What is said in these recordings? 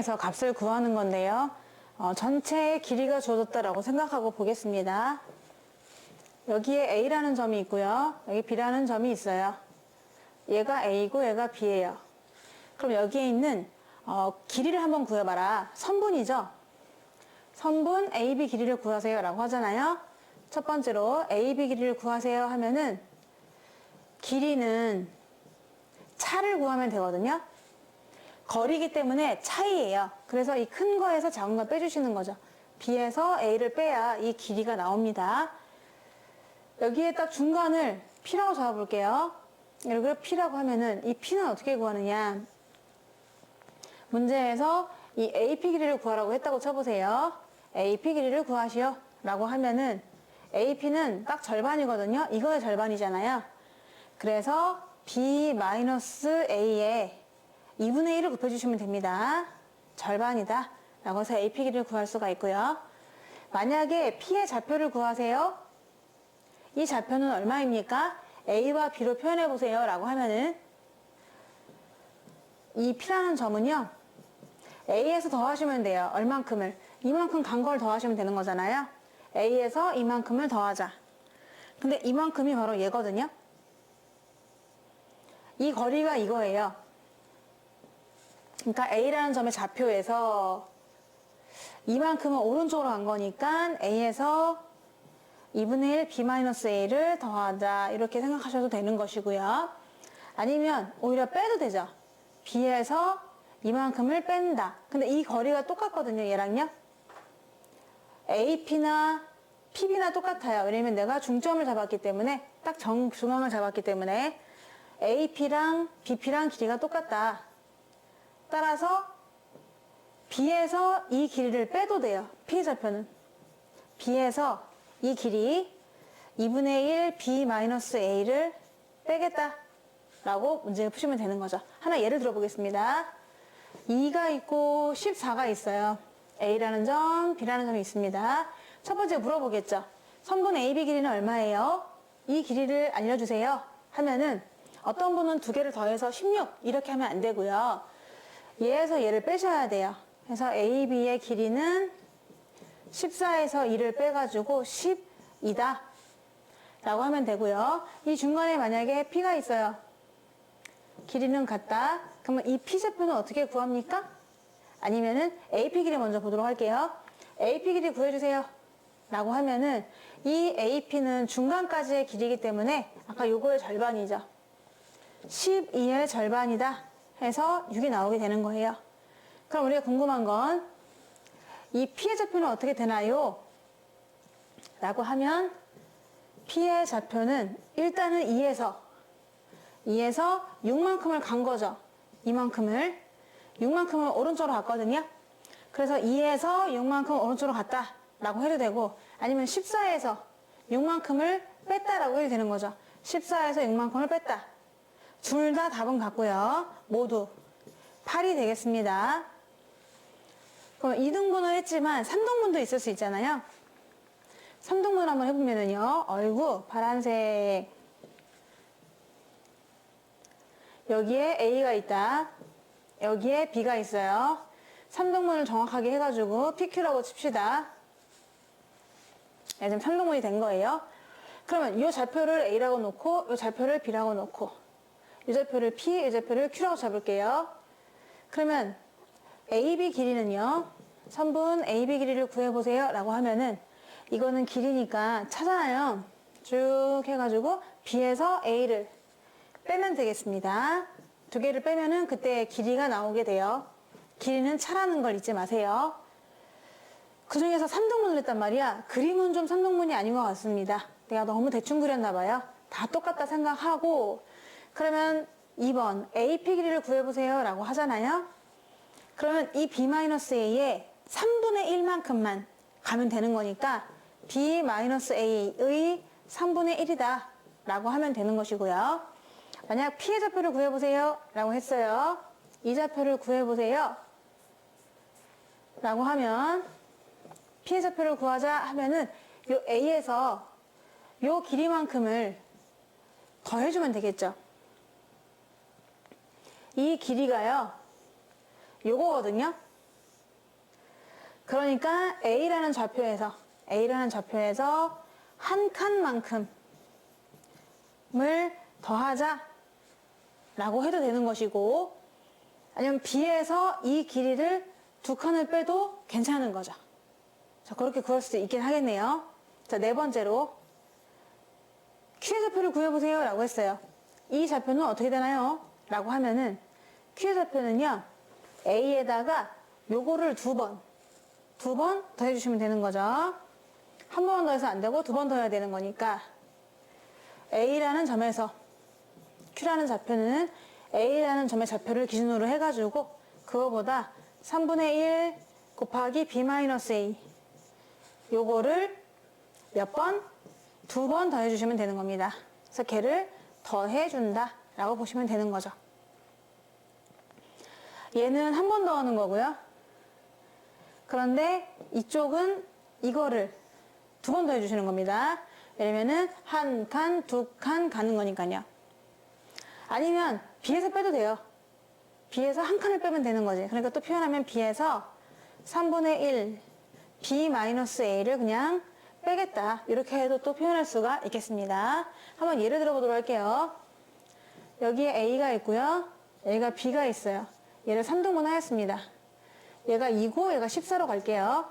이용해서 값을 구하는 건데요. 어, 전체의 길이가 주어졌다라고 생각하고 보겠습니다. 여기에 A라는 점이 있고요. 여기 B라는 점이 있어요. 얘가 A고 얘가 B예요. 그럼 여기에 있는 어, 길이를 한번 구해봐라. 선분이죠? 선분 AB 길이를 구하세요 라고 하잖아요. 첫 번째로 AB 길이를 구하세요 하면은 길이는 차를 구하면 되거든요. 거리기 때문에 차이예요. 그래서 이 큰 거에서 작은 거 빼주시는 거죠. B에서 A를 빼야 이 길이가 나옵니다. 여기에 딱 중간을 P라고 잡아볼게요. 여기를 P라고 하면은 이 P는 어떻게 구하느냐. 문제에서 이 AP 길이를 구하라고 했다고 쳐보세요. AP 길이를 구하시오. 라고 하면은 AP는 딱 절반이거든요. 이거의 절반이잖아요. 그래서 B-A에 2분의 1을 곱해주시면 됩니다. 절반이다. 라고 해서 AP 길이를 구할 수가 있고요. 만약에 P의 좌표를 구하세요. 이 좌표는 얼마입니까? A와 B로 표현해 보세요. 라고 하면은 이 P라는 점은요. A에서 더하시면 돼요. 얼만큼을. 이만큼 간 걸 더하시면 되는 거잖아요. A에서 이만큼을 더하자. 근데 이만큼이 바로 얘거든요. 이 거리가 이거예요. 그러니까 A라는 점의 좌표에서 이만큼은 오른쪽으로 간 거니까 A에서 2분의 1 B-A를 더하자 이렇게 생각하셔도 되는 것이고요. 아니면 오히려 빼도 되죠. B에서 이만큼을 뺀다. 근데 이 거리가 똑같거든요. 얘랑요. AP나 PB나 똑같아요. 왜냐면 내가 중점을 잡았기 때문에 딱 정, 중앙을 잡았기 때문에 AP랑 BP랑 길이가 똑같다. 따라서 B에서 이 길이를 빼도 돼요. P 좌표는. B에서 이 길이 2분의 1 B-A를 빼겠다. 라고 문제를 푸시면 되는 거죠. 하나 예를 들어 보겠습니다. 2가 있고 14가 있어요. A라는 점, B라는 점이 있습니다. 첫 번째 물어보겠죠. 선분 AB 길이는 얼마예요? 이 길이를 알려주세요. 하면은 어떤 분은 두 개를 더해서 16 이렇게 하면 안 되고요. 얘에서 얘를 빼셔야 돼요. 그래서 AB의 길이는 14에서 2를 빼가지고 12다. 라고 하면 되고요. 이 중간에 만약에 P가 있어요. 길이는 같다. 그러면 이 P좌표는 어떻게 구합니까? 아니면은 AP 길이 먼저 보도록 할게요. AP 길이 구해주세요. 라고 하면은 이 AP는 중간까지의 길이기 때문에 아까 요거의 절반이죠. 12의 절반이다 해서 6이 나오게 되는 거예요. 그럼 우리가 궁금한 건이 P의 좌표는 어떻게 되나요? 라고 하면 P의 좌표는 일단은 2에서 2에서 6만큼을 간 거죠. 이만큼을 6만큼을 오른쪽으로 갔거든요. 그래서 2에서 6만큼 오른쪽으로 갔다 라고 해도 되고 아니면 14에서 6만큼을 뺐다 라고 해도 되는 거죠. 14에서 6만큼을 뺐다. 둘 다 답은 같고요. 모두 8이 되겠습니다. 그럼 2등분을 했지만 3등분도 있을 수 있잖아요. 3등분 한번 해보면은요. 어이구 파란색 여기에 A가 있다. 여기에 B가 있어요. 3등분을 정확하게 해가지고 PQ라고 칩시다. 네, 지금 3등분이 된 거예요. 그러면 이 좌표를 A라고 놓고 이 좌표를 B라고 놓고 이 좌표를 P, 이 좌표를 Q라고 잡을게요. 그러면 AB 길이는요. 선분 AB 길이를 구해보세요. 라고 하면은 이거는 길이니까 차잖아요. 쭉 해가지고 B에서 A를 빼면 되겠습니다. 두 개를 빼면은 그때 길이가 나오게 돼요. 길이는 차라는 걸 잊지 마세요. 그 중에서 3등분을 했단 말이야. 그림은 좀 3등분이 아닌 것 같습니다. 내가 너무 대충 그렸나 봐요. 다 똑같다 생각하고 그러면 2번 AP 길이를 구해보세요 라고 하잖아요. 그러면 이 B-A의 3분의 1만큼만 가면 되는 거니까 B-A의 3분의 1이다 라고 하면 되는 것이고요. 만약 P의 좌표를 구해보세요 라고 했어요. 이 좌표를 구해보세요 라고 하면 P의 좌표를 구하자 하면은 요 A에서 요 길이만큼을 더해주면 되겠죠. 이 길이가요. 요거거든요. 그러니까 A라는 좌표에서 A라는 좌표에서 한 칸만큼을 더하자 라고 해도 되는 것이고 아니면 B에서 이 길이를 두 칸을 빼도 괜찮은 거죠. 자, 그렇게 구할 수도 있긴 하겠네요. 자, 네 번째로 Q의 좌표를 구해보세요 라고 했어요. 이 좌표는 어떻게 되나요? 라고 하면은 Q의 좌표는요. A에다가 요거를 두 번, 두 번 더해주시면 되는 거죠. 한 번 더해서 안 되고 두 번 더 해야 되는 거니까 A라는 점에서 Q라는 좌표는 A라는 점의 좌표를 기준으로 해가지고 그거보다 3분의 1 곱하기 B-A 요거를 몇 번? 두 번 더해주시면 되는 겁니다. 그래서 걔를 더해준다 라고 보시면 되는 거죠. 얘는 한 번 더 하는 거고요. 그런데 이쪽은 이거를 두 번 더 해주시는 겁니다. 왜냐면은 한 칸, 두 칸 가는 거니까요. 아니면 B에서 빼도 돼요. B에서 한 칸을 빼면 되는 거지. 그러니까 또 표현하면 B에서 3분의 1 B-A를 그냥 빼겠다. 이렇게 해도 또 표현할 수가 있겠습니다. 한번 예를 들어 보도록 할게요. 여기에 A가 있고요. 여기가 B가 있어요. 얘를 3등분 하였습니다. 얘가 2고 얘가 14로 갈게요.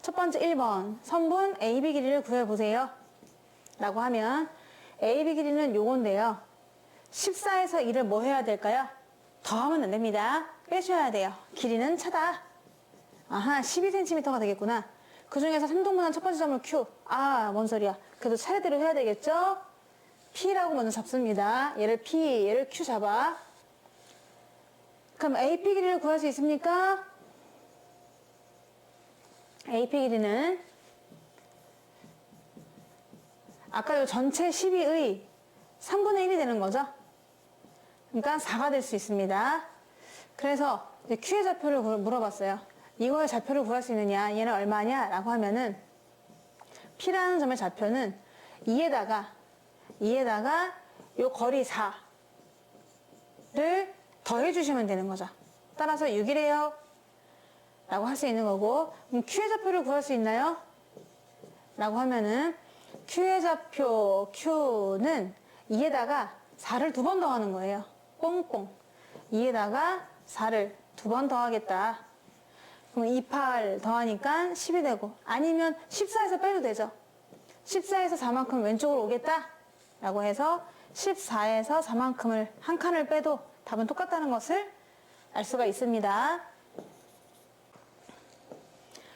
첫 번째 1번 선분 AB 길이를 구해보세요. 라고 하면 AB 길이는 요건데요. 14에서 1을 뭐 해야 될까요? 더하면 안 됩니다. 빼셔야 돼요. 길이는 차다. 아하 12cm가 되겠구나. 그 중에서 3등분한 첫 번째 점을 Q. 아, 뭔 소리야. 그래도 차례대로 해야 되겠죠? P라고 먼저 잡습니다. 얘를 P, 얘를 Q 잡아. 그럼 AP 길이를 구할 수 있습니까? AP 길이는 아까 요 전체 12의 3분의 1이 되는 거죠. 그러니까 4가 될 수 있습니다. 그래서 Q의 좌표를 물- 물어봤어요. 이거의 좌표를 구할 수 있느냐, 얘는 얼마냐? 라고 하면은 P라는 점의 좌표는 2에다가 2에다가 요 거리 4를 더해주시면 되는 거죠. 따라서 6이래요. 라고 할 수 있는 거고 그럼 Q의 좌표를 구할 수 있나요? 라고 하면은 Q의 좌표 Q는 2에다가 4를 두 번 더하는 거예요. 꽁꽁. 2에다가 4를 두 번 더하겠다. 그럼 28 더하니까 10이 되고 아니면 14에서 빼도 되죠. 14에서 4만큼 왼쪽으로 오겠다. 라고 해서 14에서 4만큼을 한 칸을 빼도 답은 똑같다는 것을 알 수가 있습니다.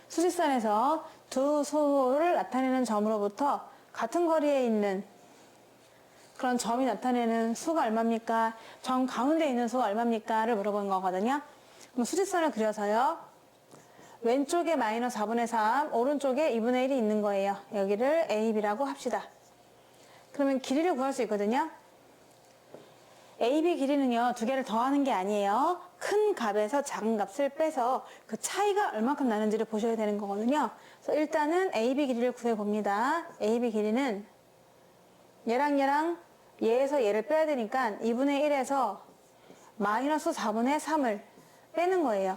수직선에서 두 소를 나타내는 점으로부터 같은 거리에 있는 그런 점이 나타내는 수가 얼마입니까? 점 가운데 있는 수가 얼마입니까? 를 물어보는 거거든요. 그럼 수직선을 그려서요. 왼쪽에 마이너스 4분의 3, 오른쪽에 2분의 1이 있는 거예요. 여기를 A, B라고 합시다. 그러면 길이를 구할 수 있거든요. AB 길이는요, 두 개를 더하는 게 아니에요. 큰 값에서 작은 값을 빼서 그 차이가 얼마큼 나는지를 보셔야 되는 거거든요. 그래서 일단은 AB 길이를 구해봅니다. AB 길이는 얘랑 얘랑 얘에서 얘를 빼야 되니까 2분의 1에서 마이너스 4분의 3을 빼는 거예요.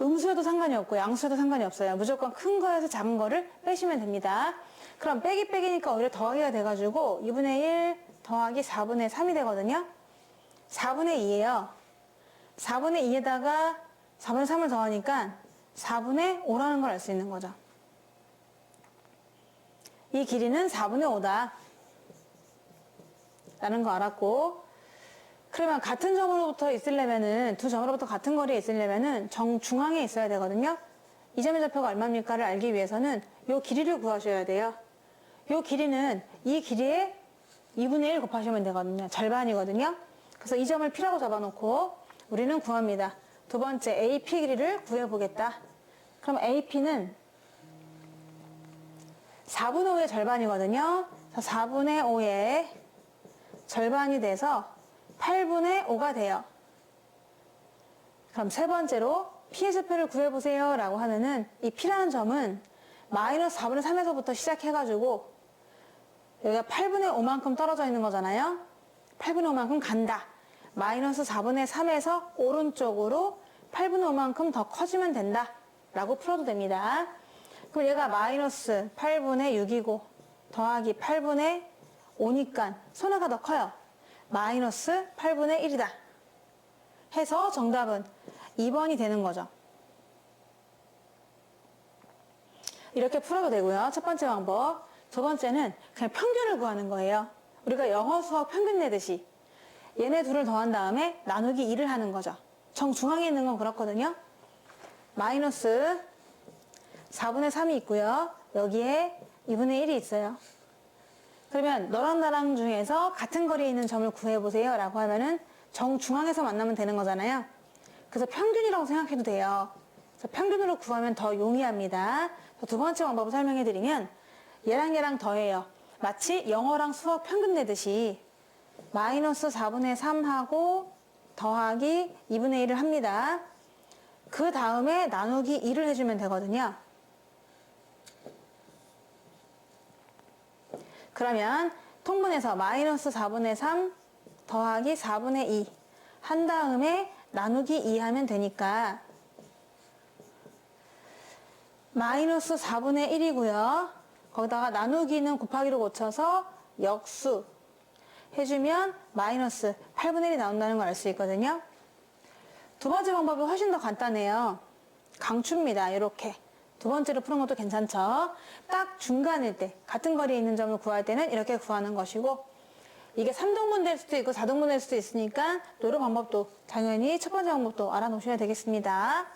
음수여도 상관이 없고 양수여도 상관이 없어요. 무조건 큰 거에서 작은 거를 빼시면 됩니다. 그럼 빼기 빼기니까 오히려 더하기가 돼가지고 2분의 1 더하기 4분의 3이 되거든요. 4분의 2예요. 4분의 2에다가 4분의 3을 더하니까 4분의 5라는 걸 알 수 있는 거죠. 이 길이는 4분의 5다. 라는 거 알았고, 그러면 같은 점으로부터 있으려면은, 두 점으로부터 같은 거리에 있으려면은 정 중앙에 있어야 되거든요. 이 점의 좌표가 얼마입니까를 알기 위해서는 요 길이를 구하셔야 돼요. 요 길이는 이 길이에 2분의 1 곱하시면 되거든요. 절반이거든요. 그래서 이 점을 P라고 잡아놓고 우리는 구합니다. 두 번째 AP 길이를 구해보겠다. 그럼 AP는 4분의 5의 절반이거든요. 4분의 5의 절반이 돼서 8분의 5가 돼요. 그럼 세 번째로 P의 좌표를 구해보세요 라고 하면은 이 P라는 점은 마이너스 4분의 3에서부터 시작해가지고 여기가 8분의 5만큼 떨어져 있는 거잖아요. 8분의 5만큼 간다. 마이너스 4분의 3에서 오른쪽으로 8분의 5만큼 더 커지면 된다. 라고 풀어도 됩니다. 그럼 얘가 마이너스 8분의 6이고 더하기 8분의 5니까 손해가 더 커요. 마이너스 8분의 1이다. 해서 정답은 2번이 되는 거죠. 이렇게 풀어도 되고요. 첫 번째 방법. 두 번째는 그냥 평균을 구하는 거예요. 우리가 영어 수학 평균 내듯이 얘네 둘을 더한 다음에 나누기 2를 하는 거죠. 정중앙에 있는 건 그렇거든요. 마이너스 4분의 3이 있고요. 여기에 2분의 1이 있어요. 그러면 너랑 나랑 중에서 같은 거리에 있는 점을 구해보세요. 라고 하면은 정중앙에서 만나면 되는 거잖아요. 그래서 평균이라고 생각해도 돼요. 그래서 평균으로 구하면 더 용이합니다. 두 번째 방법을 설명해 드리면 얘랑 얘랑 더해요. 마치 영어랑 수학 평균 내듯이 마이너스 4분의 3하고 더하기 2분의 1을 합니다. 그 다음에 나누기 2를 해주면 되거든요. 그러면 통분해서 마이너스 4분의 3 더하기 4분의 2 한 다음에 나누기 2 하면 되니까 마이너스 4분의 1이고요. 거기다가 나누기는 곱하기로 고쳐서 역수 해주면 마이너스 8분의 1이 나온다는 걸 알 수 있거든요. 두 번째 방법이 훨씬 더 간단해요. 강추입니다. 이렇게. 두 번째로 푸는 것도 괜찮죠. 딱 중간일 때, 같은 거리에 있는 점을 구할 때는 이렇게 구하는 것이고, 이게 3등분 될 수도 있고 4등분 될 수도 있으니까, 노로 방법도 당연히 첫 번째 방법도 알아놓으셔야 되겠습니다.